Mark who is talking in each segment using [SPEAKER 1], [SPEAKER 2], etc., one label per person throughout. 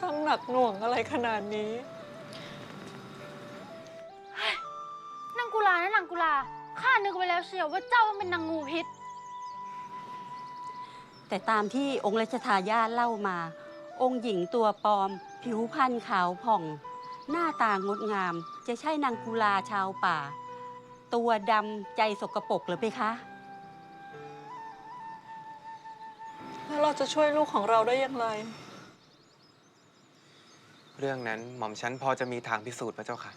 [SPEAKER 1] ช่างหนัก
[SPEAKER 2] หน่วงอะไรขนาดนี้
[SPEAKER 3] นางกุลานะนางกุลา ข้านึกไว้แล้วเชียวว่าเจ้าเป็นนางงูพิษ
[SPEAKER 4] แต่ตามที่องค์รัชทายาทเล่ามา องค์หญิงตัวปลอม ผิวพรรณขาวผ่อง หน้าตางดงาม จะใช่นางกุลาชาวป่า ตัวดำใจสกปรกหรือไปคะ
[SPEAKER 2] แล้วเราจะช่วยลูกของเราได้อย่างไร
[SPEAKER 5] เรื่องนั้นหม่อมฉันพอจะมีทางพิสูจน์พระเจ้าค่ะ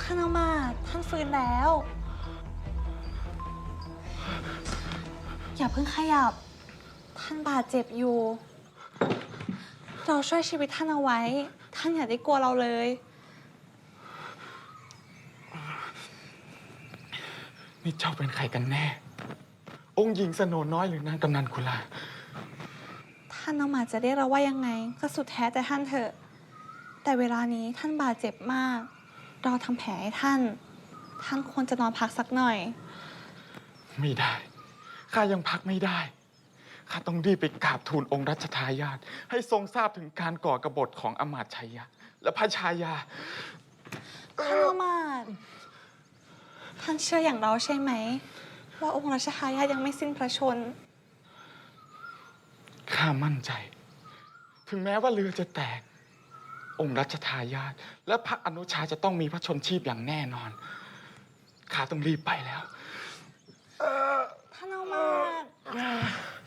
[SPEAKER 6] ท่านเอามาตย์ท่านฟื้นแล้ว อย่าเพิ่งขยับ ท่านบาดเจ็บอยู่ เราช่วยชีวิตท่านเอาไว้ ท่านอย่าได้กลัวเราเลย
[SPEAKER 7] นี่เจ้าเป็นใครกันแน่ องค์หญิงสโนน้อยหรือนางกำนันกุลา
[SPEAKER 6] ท่านเอามาตย์จะเรียกเราว่ายังไง ก็สุดแท้แต่ท่านเถอะ แต่เวลานี้ท่านบาดเจ็บมาก เราทำแผลให้ท่าน ท่านควรจะนอนพักสักหน่อย
[SPEAKER 7] ไม่ได้ ข้ายังพักไม่ได้ ข้าต้องรีบไปกราบทูลองค์รัชทายาทให้ทรงทราบถึงการก่อกบฏของอมาตย์ชัยยะ และพระชายา
[SPEAKER 6] ท่านเอามาตย์ท่านเชื่ออย่างเราใช่ไหม ว่าองค์รัชทายาทยังไม่สิ้นพระชนม์
[SPEAKER 7] ข้ามั่นใจ ถึงแม้ว่าเรือจะแตก องค์รัชทายาทและพระอนุชาจะต้องมีพระชนชีพอย่างแน่นอน ข้าต้องรีบไปแล้ว
[SPEAKER 6] ท่านเอามาตย์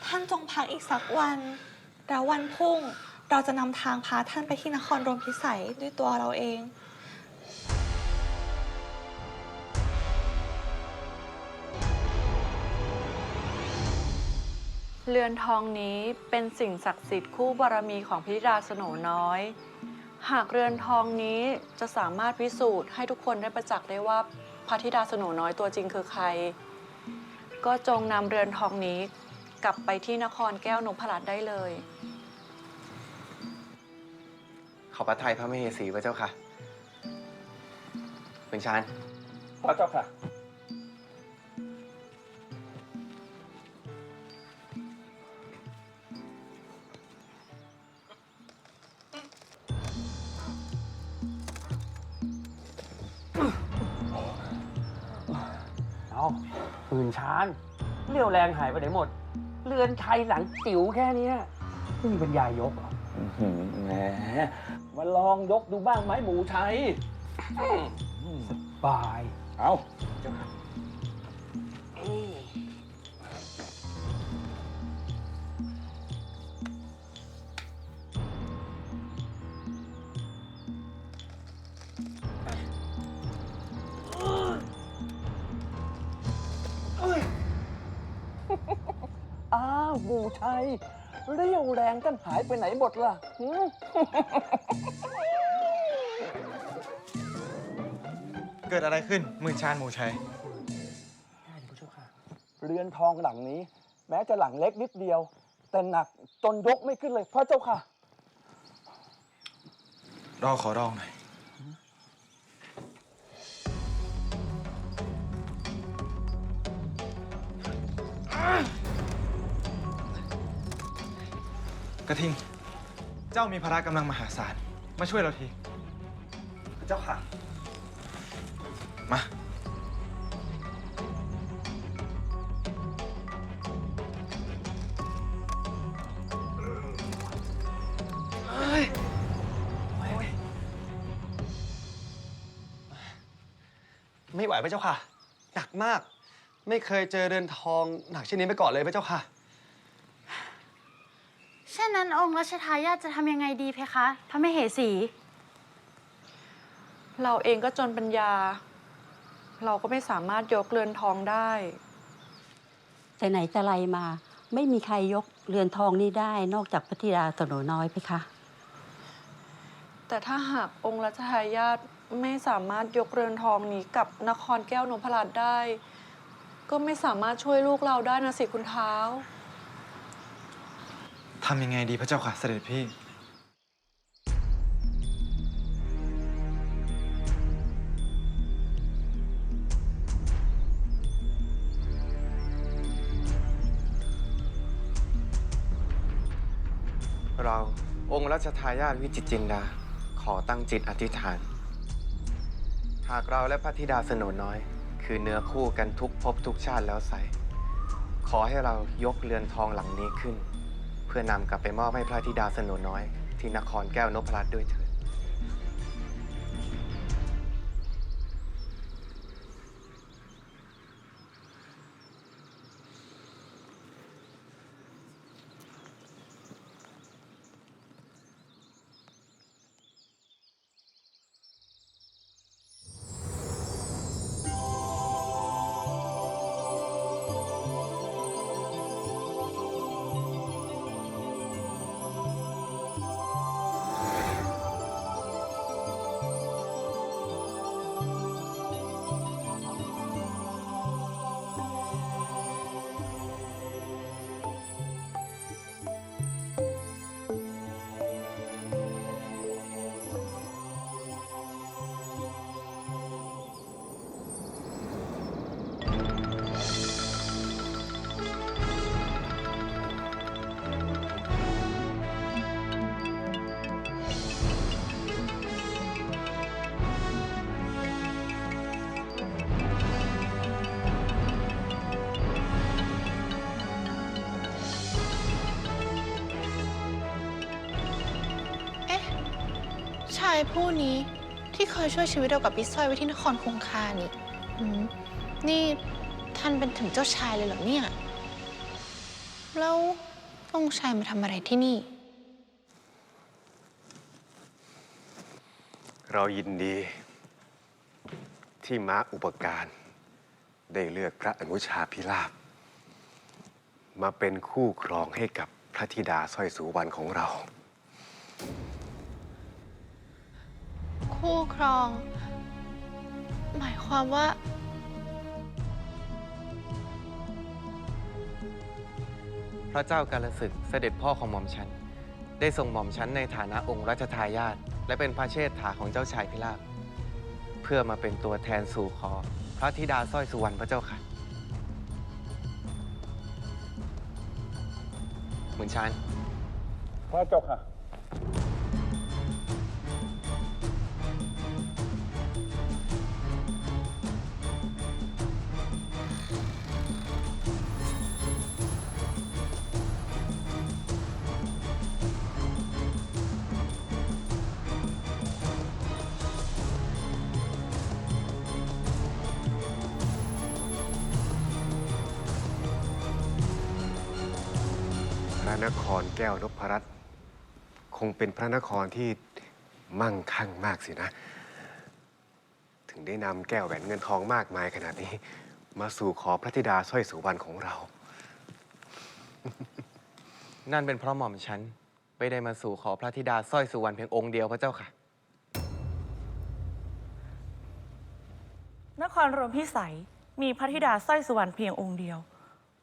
[SPEAKER 6] ท่านจงพักอีกสักวัน แล้ววันพรุ่งเราจะนำทางพาท่านไปที่นครรวมพิสัยด้วยตัวเราเอง
[SPEAKER 2] เรือนทองนี้เป็นสิ่งศักดิ์สิทธิ์คู่บารมีของพระธิดาสโนน้อย หากเรือนทองนี้จะสามารถพิสูจน์ให้ทุกคนได้ประจักษ์ได้ว่าพระธิดาสโนน้อยตัวจริงคือใคร ก็จงนำเรือนทองนี้กลับไปที่นครแก้วนพรัตน์ได้เลย
[SPEAKER 5] ขอบพระทัยพระมเหสีพระเจ้าค่ะคุณชาน
[SPEAKER 8] พระเจ้าค่ะ เอา หื่นชานเรี่ยวแรงหายไปไหนหมด เรือนไทยหลังจิ๋วแค่เนี้ยไม่มีปัญญายกเหรออื้อหือแหมมาลองยกดูบ้างไหมหมูชัยสบาย เอา ชัยเรี่ยวแรงกันหายไปไหนหมดล่ะหืม
[SPEAKER 7] เกิดอะไรขึ้นหมื่นชานหมูชัย
[SPEAKER 8] เรือนทองหลังนี้ แม้จะหลังเล็กนิดเดียว แต่หนักจนยกไม่ขึ้นเลยพระเจ้าค่ะ
[SPEAKER 7] รอขอรองหน่อย กระทิง เจ้ามีพละกำลังมหาศาล มาช่วยเราที
[SPEAKER 9] เจ้าค่ะ
[SPEAKER 7] มา
[SPEAKER 9] ไม่ไหวพระเจ้าค่ะ หนักมาก ไม่เคยเจอเรือนทองหนักเช่นนี้มาก่อนเลยพระเจ้าค่ะ
[SPEAKER 3] เช่นนั้นองค์รัชทายาทจะทำยังไงดีเพคะ พระมเหสี
[SPEAKER 2] เราเองก็จนปัญญา เราก็ไม่สามารถยกเรือนทองได้
[SPEAKER 4] แต่ไหนแต่ไรมา ไม่มีใครยกเรือนทองนี้ได้นอกจากพระธิดาสโนน้อยเพคะ
[SPEAKER 2] แต่ถ้าหากองค์รัชทายาทไม่สามารถยกเรือนทองนี้กลับนครแก้วนพรัตน์ได้ ก็ไม่สามารถช่วยลูกเราได้นะสิคุณเท้า
[SPEAKER 7] ทำยังไงดีพระเจ้าค่ะ เสด็จพี่
[SPEAKER 5] เราองค์รัชทายาทวิจิตรจินดา ขอตั้งจิตอธิษฐาน หากเราและพระธิดาสโนน้อย คือเนื้อคู่กันทุกภพทุกชาติแล้วไซขอให้เรายกเรือนทองหลังนี้ขึ้น เพื่อนำกลับไปมอบให้พระธิดาสนนน้อย ที่นครแก้วนพรัตน์ด้วยเถิดา
[SPEAKER 10] ยผู้นี้ที่เคยช่วยชีวิตเรากับพี่สร้อยไว้ที่นครคงคานี่หืมนี่ท่านเป็นถึงเจ้าชายเลยเหรอเนี่ย แล้วองค์ชายมาทำอะไรที่นี่
[SPEAKER 11] เรายินดีที่ม้าอุปการได้เลือกพระอนุชาพิราบ มาเป็นคู่ครองให้กับพระธิดาสร้อยสุวรรณของเรา
[SPEAKER 10] คู่ครอง หมายความว่า
[SPEAKER 5] พระเจ้ากาลสึกเสด็จพ่อของหม่อมฉัน ได้ส่งหม่อมฉันในฐานะองค์รัชทายาทและเป็นพระเชษฐาของเจ้าชายพิราบเพื่อมาเป็นตัวแทนสู่ขอ พระธิดาสร้อยสุวรรณพระเจ้าค่ะหมุนชาน
[SPEAKER 7] พระเจ้าค่ะ
[SPEAKER 11] นครแก้วนพรัตน์คงเป็นพระนครที่มั่งคั่งมากสินะ ถึงได้นำแก้วแหวนเงินทองมากมายขนาดนี้ มาสู่ขอพระธิดาสร้อยสุวรรณของเรา
[SPEAKER 5] นั่นเป็นเพราะหม่อมฉันไม่ได้มาสู่ขอพระธิดาสร้อยสุวรรณเพียงองค์เดียวพระเจ้าค่ะ
[SPEAKER 12] นครรวมพิสัยมีพระธิดาสร้อยสุวรรณเพียงองค์เดียว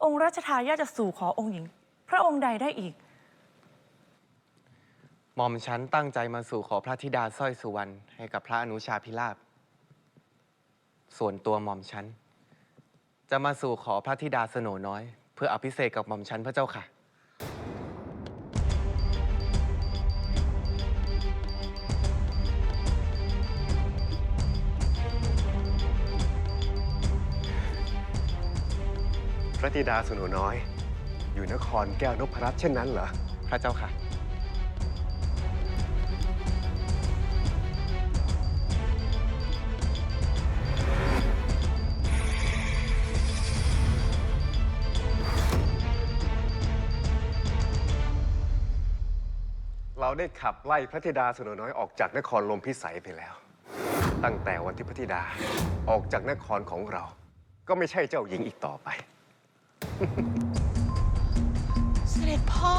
[SPEAKER 12] องค์รัชทายาทจะสู่ขอองค์หญิง พระองค์ใดได้อีก
[SPEAKER 5] หม่อมฉันตั้งใจมาสู่ขอพระธิดาสร้อยสุวรรณให้กับพระอนุชาพิราบ ส่วนตัวหม่อมฉันจะมาสู่ขอพระธิดาสโนน้อย เพื่ออภิเษกกับหม่อมฉันพระเจ้าค่ะ
[SPEAKER 11] พระธิดาสโนน้อย อยู่นครแก้วนพรัตน์เช่นนั้นเหรอ
[SPEAKER 5] พระเจ้าค่ะ
[SPEAKER 11] เราได้ขับไล่พระธิดาสโนน้อยออกจากนครลมพิสัยไปแล้ว ตั้งแต่วันที่พระธิดาออกจากนครของเรา ก็ไม่ใช่เจ้าหญิงอีกต่อไป
[SPEAKER 10] เส ดพ่อ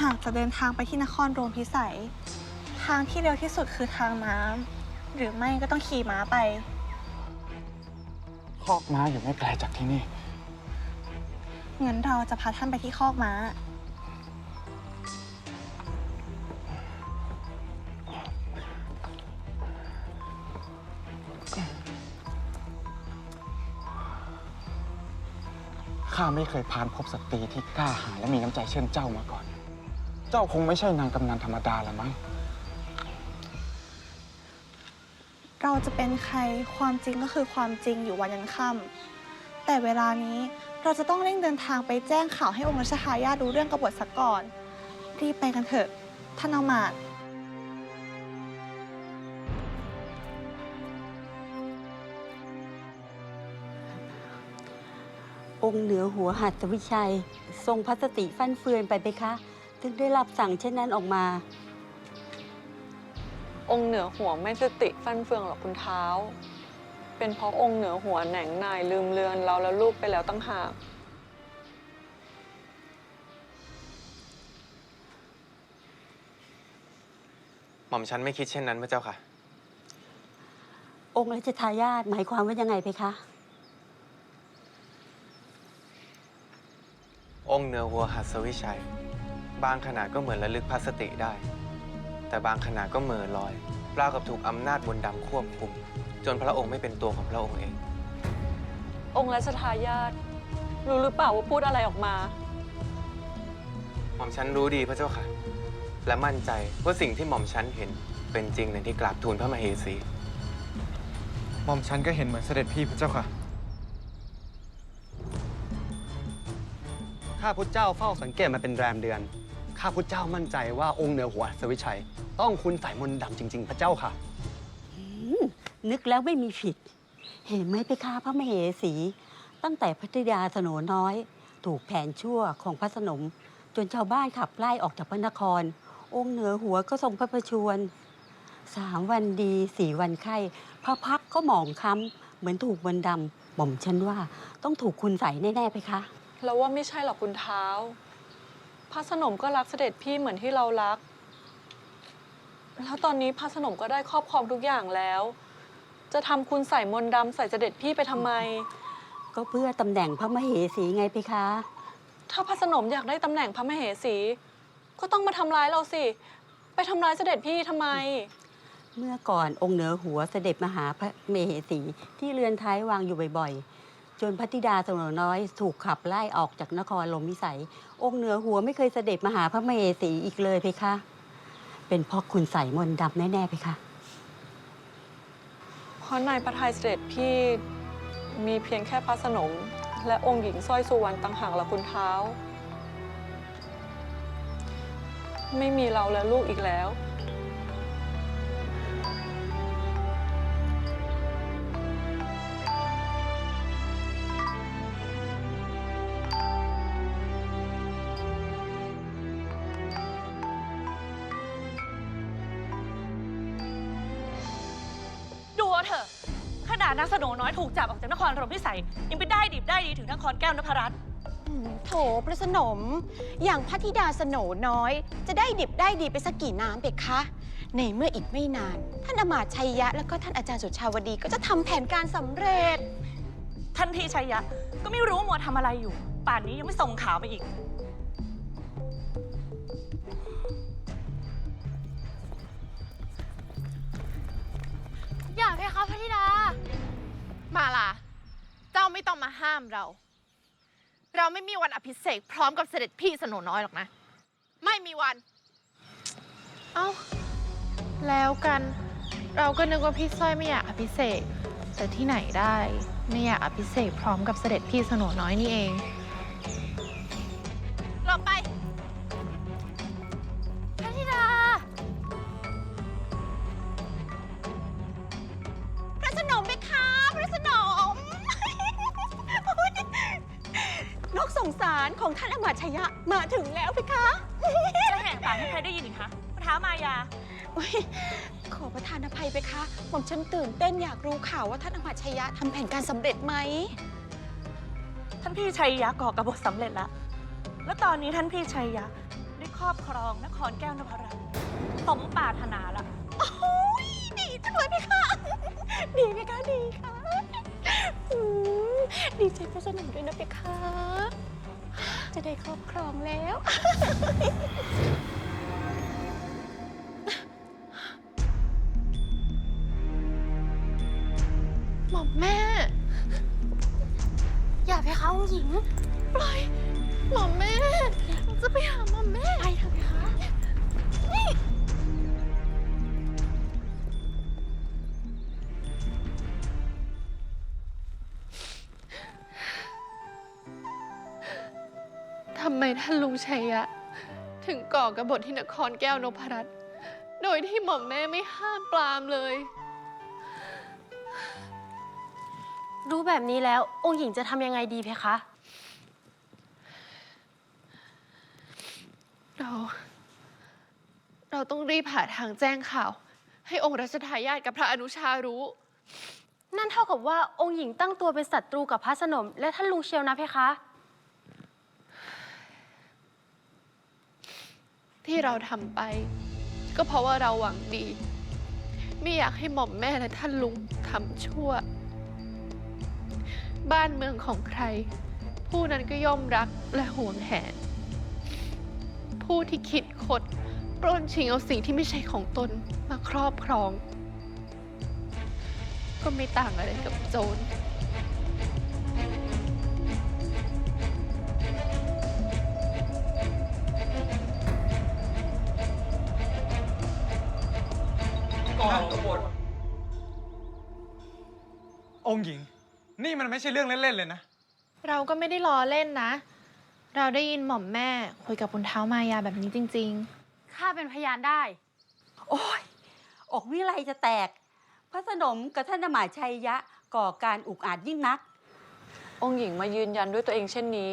[SPEAKER 6] หากจะเดินทางไปที่นครโรมพิสัย ทางที่เร็วที่สุดคือทางน้ำหรือไม่ก็ต้องขี่ม้าไป
[SPEAKER 7] คอกม้าอยู่ไม่ไกลจากที่นี่
[SPEAKER 6] งั้นเราจะพาท่านไปที่คอกม้า
[SPEAKER 7] ข้าไม่เคยผ่านพบสตรีที่กล้าหาญและมีน้ำใจเช่นเจ้ามาก่อน เจ้าคงไม่ใช่นางกำนันธรรมดาละมั้ง
[SPEAKER 6] เราจะเป็นใครความจริงก็คือความจริงอยู่วันยันค่ำแต่เวลานี้เราจะต้องเร่งเดินทางไปแจ้งข่าวให้องค์รัชทายาทรู้เรื่องกบฏซะก่อน รีบไปกันเถอะท่านอมาตย์
[SPEAKER 4] องค์เหนือหัวหัตถวิชัย ทรงพัสติฟั่นเฟือนไปไปคะ ถึงได้รับสั่งเช่นนั้นออกมา
[SPEAKER 2] องค์เหนือหัวไม่สติฟันเฟืองหรอกคุณเท้า เป็นเพราะองค์เหนือหัวแหน่งนายลืมเลือนเราแล้วลูกไปแล้วตั้งหาก
[SPEAKER 5] หม่อมฉันไม่คิดเช่นนั้นพระเจ้าค่ะ
[SPEAKER 4] องค์รัชทายาทหมายความว่ายังไงไปคะ
[SPEAKER 5] องค์เหนือหัวหัสวิชัย บางขณะก็เหมือนระลึกพลาสติได้ แต่บางขณะก็เหม่อลอยราวกับถูกอำนาจมนต์ดำควบคุม จนพระองค์ไม่เป็นตัวของพระองค์เอง
[SPEAKER 2] องค์รัชทายาทรู้หรือเปล่าว่าพูดอะไรออกมา
[SPEAKER 5] หม่อมฉันรู้ดีพระเจ้าค่ะ และมั่นใจว่าสิ่งที่หม่อมฉันเห็นเป็นจริงในที่กราบทูลพระมเหสี
[SPEAKER 9] หม่อมฉันก็เห็นเหมือนเสด็จพี่พระเจ้าค่ะ ข้าพุทธเจ้าเฝ้าสังเกตมาเป็นแรมเดือน ข้าพุทธเจ้ามั่นใจว่าองค์เหนือหัวสวิชัย ต้องคุณสายมนต์ดำจริง ๆ พระเจ้าค่ะ
[SPEAKER 4] นึกแล้วไม่มีผิด เห็นไหมไปคะพระมเหสี ตั้งแต่พระธิดาสโนน้อย ถูกแผนชั่วของพระสนม จนชาวบ้านขับไล่ออกจากพระนคร องค์เหนือหัวก็ทรงพระประชวรสามวันดีสี่วันไข้พระพักตร์ก็หมองคล้ำเหมือนถูกมนต์ดำหม่อมฉันว่าต้องถูกคุณใส่แน่ๆไปคะ
[SPEAKER 2] แล้วว่าไม่ใช่หรอกคุณเท้า พระสนมก็รักเสด็จพี่เหมือนที่เรารัก แล้วตอนนี้พระสนมก็ได้ครอบครองทุกอย่างแล้ว จะทำคุณใส่มนต์ดำใส่เสด็จพี่ไปทำไม
[SPEAKER 4] ก็เพื่อตำแหน่งพระมเหสีไงไปคะ
[SPEAKER 2] ถ้าพระสนมอยากได้ตำแหน่งพระมเหสี ก็ต้องมาทำร้ายเราสิ ไปทำร้ายเสด็จพี่ทำไม
[SPEAKER 4] เมื่อก่อนองค์เหนือหัวเสด็จมาหาพระมเหสีที่เรือนท้ายวางอยู่บ่อยๆ จนพระธิดาสมนน้อยถูกขับไล่ออกจากนครลมวิสัย องค์เหนือหัวไม่เคยเสด็จมาหาพระมเหสีอีกเลยเพคะ เป็นเพราะคุณใส่มนต์ดำแน่ๆเพคะ
[SPEAKER 2] เพราะในพระทัยเสด็จพี่มีเพียงแค่พระสนม และองค์หญิงสร้อยสุวรรณต่างหากละคุณเท้า ไม่มีเราและลูกอีกแล้ว
[SPEAKER 12] นาดนางสโนน้อยถูกจับออกจากนครรมพิสัย ยังไปได้ดิบได้ดีถึงนครแก้วนพรัตน์
[SPEAKER 13] อืมโถพระสนม อย่างพระธิดาสโหนน้อย จะได้ดิบได้ดีไปสักกี่น้ำเบกคะ ในเมื่ออีกไม่นาน ท่านอมาตย์ชัยยะ แล้วก็ท่านอาจารย์สุชาวดีก็จะทำแผนการสำเร็จ
[SPEAKER 12] ท่านพี่ชัยยะ ก็ไม่รู้ว่ามัวทำอะไรอยู่ ป่านนี้ยังไม่ส่งข่าวมาอีก
[SPEAKER 10] ห้ามเรา เราไม่มีวันอภิเษกพร้อมกับเสด็จพี่สโนน้อยหรอกนะ ไม่มีวัน เอ้า แล้วกัน เราก็นึกว่าพี่สร้อยไม่อยากอภิเษกแต่ที่ไหนได้ ไม่อยากอภิเษกพร้อมกับเสด็จพี่สโนน้อยนี่เองา
[SPEAKER 13] รของท่านอมาตย์ชัยยะมาถึงแล้วเพคะ
[SPEAKER 12] จะแห่งปากให้ใครได้ยินอีกคะพระเท้ามายา
[SPEAKER 13] อุ๊ยขอประทานอภัยไปคะผมฉันตื่นเต้นอยากรู้ข่าวว่าท่านอมาตย์ชัยยะทำแผนการสำเร็จไหม
[SPEAKER 12] ท่านพี่ชัยยะก่อกระบฏสำเร็จแล้ว และตอนนี้ท่านพี่ชัยยะได้ครอบครองนครแก้วนพรัตน์สมปรารถนาละ
[SPEAKER 13] โอ้ยดีจังเลยไหมคะ ดีไหมคะดีค่ะอืมดีใจพระสนมด้วยนะเพคะ จะได้ครอบครองแล้ว
[SPEAKER 10] หม่อมแม่
[SPEAKER 3] อย่าเพคะองค์หญิง
[SPEAKER 10] ปล่อย หม่อมแม่ จะไปหาหม่อมแม่
[SPEAKER 3] ไปเถอะเพคะ
[SPEAKER 10] ทำไมท่านลุงชัยยะ ถึงก่อกบฏที่นครแก้วนพรัตน์โดยที่หม่อมแม่ไม่ห้ามปรามเลย
[SPEAKER 3] รู้แบบนี้แล้ว องค์หญิงจะทำยังไงดีเพคะ
[SPEAKER 10] เรา เราต้องรีบหาทางแจ้งข่าว ให้องค์รัชทายาทกับพระอนุชารู้
[SPEAKER 3] นั่นเท่ากับว่าองค์หญิงตั้งตัวเป็นศัตรูกับพระสนม และท่านลุงเชียวนะเพคะ
[SPEAKER 10] ที่เราทำไป ก็เพราะว่าเราหวังดี ไม่อยากให้หม่อมแม่และท่านลุงทำชั่ว บ้านเมืองของใคร ผู้นั้นก็ย่อมรักและห่วงแหน ผู้ที่คิดคดปล้นชิงเอาสิ่งที่ไม่ใช่ของตนมาครอบครอง ก็ไม่ต่างอะไรกับโจร
[SPEAKER 9] ก่อนกบฏองค์หญิง นี่มันไม่ใช่เรื่องเล่น ๆ เลยนะ
[SPEAKER 10] เราก็ไม่ได้ล้อเล่นนะ เราได้ยินหม่อมแม่ คุยกับคุณเท้ามายาแบบนี้จริงๆ
[SPEAKER 3] ข้าเป็นพยานได้
[SPEAKER 4] โอ้ย อกวิไลจะแตก พระสนมกับท่านอมาตย์ชัยยะก่อการอุกอาจยิ่งนัก
[SPEAKER 2] องค์หญิงมายืนยันด้วยตัวเองเช่นนี้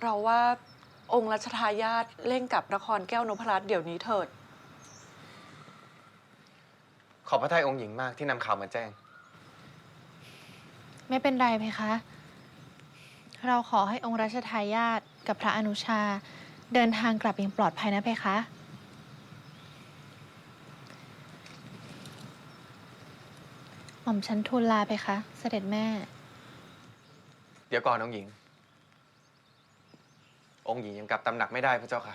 [SPEAKER 2] เราว่าองค์รัชทายาทเร่งกลับนครแก้วนพรัตน์เดี๋ยวนี้เถิด
[SPEAKER 5] ขอบพระทัยองค์หญิงมากที่นำข่าวมาแจ้ง
[SPEAKER 10] ไม่เป็นไรเพคะ เราขอให้องค์รัชทายาทกับพระอนุชา เดินทางกลับอย่างปลอดภัยนะเพคะ หม่อมฉันทูลลาเพคะ เสด็จแม่
[SPEAKER 5] เดี๋ยวก่อนองค์หญิง องค์หญิงยังกลับตำหนักไม่ได้พระเจ้าค่ะ